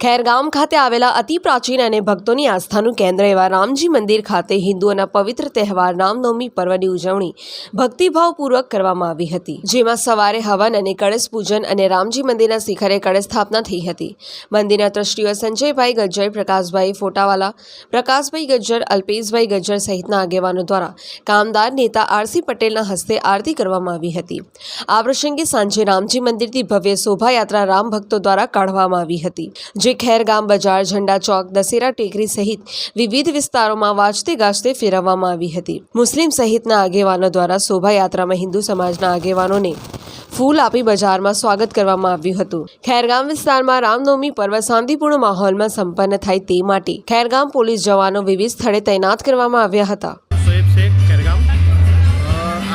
ખેરગામ ખાતે આવેલા અતિ પ્રાચીન અને ભક્તોની આસ્થાનું કેન્દ્ર એવા રામજી મંદિર ખાતે હિન્દુઓના પવિત્ર તહેવાર રામનવમી પર્વની ઉજવણી ભક્તિભાવપૂર્વક કરવામાં આવી હતી, જેમાં સવારે હવન અને કળશ પૂજન અને રામજી મંદિરના શિખરે કળશ સ્થાપના થઈ હતી. મંદિરના ટ્રસ્ટીઓ સંજયભાઈ ગજ્જર, પ્રકાશભાઈ ફોટાવાલા, પ્રકાશભાઈ ગજ્જર, અલ્પેશભાઈ ગજ્જર સહિતના આગેવાનો દ્વારા કામદાર નેતા આરસી પટેલના હસ્તે આરતી કરવામાં આવી હતી. આ પ્રસંગે સાંજે રામજી મંદિરથી ભવ્ય શોભાયાત્રા રામ ભક્તો દ્વારા કાઢવામાં આવી હતી જે ખેરગામ બજાર ઝંડા ચોક દશેરા ટેકરી સહિત વિવિધ વિસ્તારોમાં વાજતે ગાજતે ફેરવવામાં આવી હતી. મુસ્લિમ સહિતના આગેવાનો દ્વારા શોભાયાત્રામાં હિન્દુ સમાજના આગેવાનોને ફૂલ આપી બજારમાં સ્વાગત કરવામાં આવ્યું હતું. ખેરગામ વિસ્તારમાં રામનવમી પર્વ શાંતિપૂર્ણ માહોલમાં સંપન્ન થાય તે માટે ખેરગામ પોલીસ જવાનો વિવિધ સ્થળે તૈનાત કરવામાં આવ્યા હતા.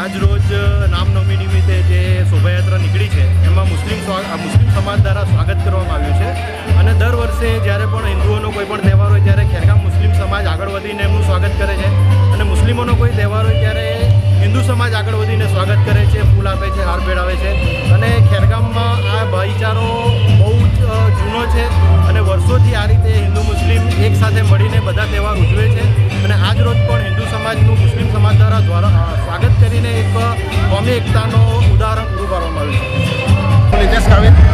આજ રામનવમી નિમિત્તે જે શોભાયાત્રા નીકળી છે, એમાં મુસ્લિમ મુસ્લિમ સમાજ દ્વારા સ્વાગત કરવામાં આવ્યું છે. વર્ષે જ્યારે પણ હિન્દુઓનો કોઈ પણ તહેવાર હોય ત્યારે ખેરગામ મુસ્લિમ સમાજ આગળ વધીને એમનું સ્વાગત કરે છે. અને મુસ્લિમોનો કોઈ તહેવાર હોય ત્યારે હિન્દુ સમાજ આગળ વધીને સ્વાગત કરે છે, ફૂલ આપે છે, હાર આવે છે. અને ખેરગામમાં આ ભાઈચારો બહુ જ જૂનો છે અને વર્ષોથી આ રીતે હિન્દુ મુસ્લિમ એકસાથે મળીને બધા તહેવાર ઉજવે છે. અને આજ રોજ પણ હિન્દુ સમાજનું મુસ્લિમ સમાજ દ્વારા દ્વારા સ્વાગત કરીને એક કોમી એકતાનો ઉદાહરણ પૂરું પાડવામાં આવ્યું છે.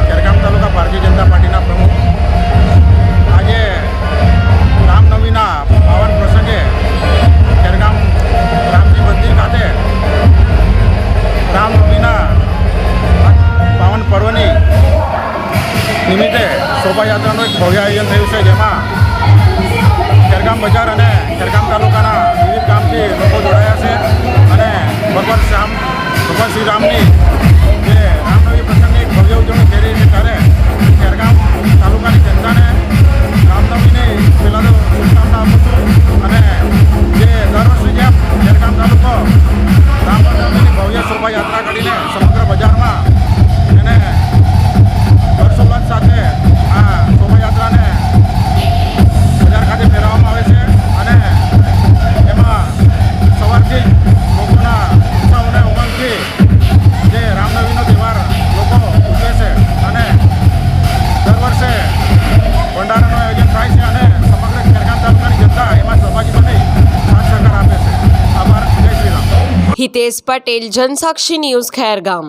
શોભાયાત્રાનું એક થયું છે જેમાં ખેરગામ બજાર અને ખેરગામ તાલુકાના ભંડારાનું આયોજન થાય છે અને સમગ્ર ખેરગામ તાલુકાની જનતા એમાં સહભાગી બની સાથ આપે છે. આભાર. જય શ્રી રામ. હિતેશ પટેલ, જનસાક્ષી ન્યૂઝ ખેરગામ.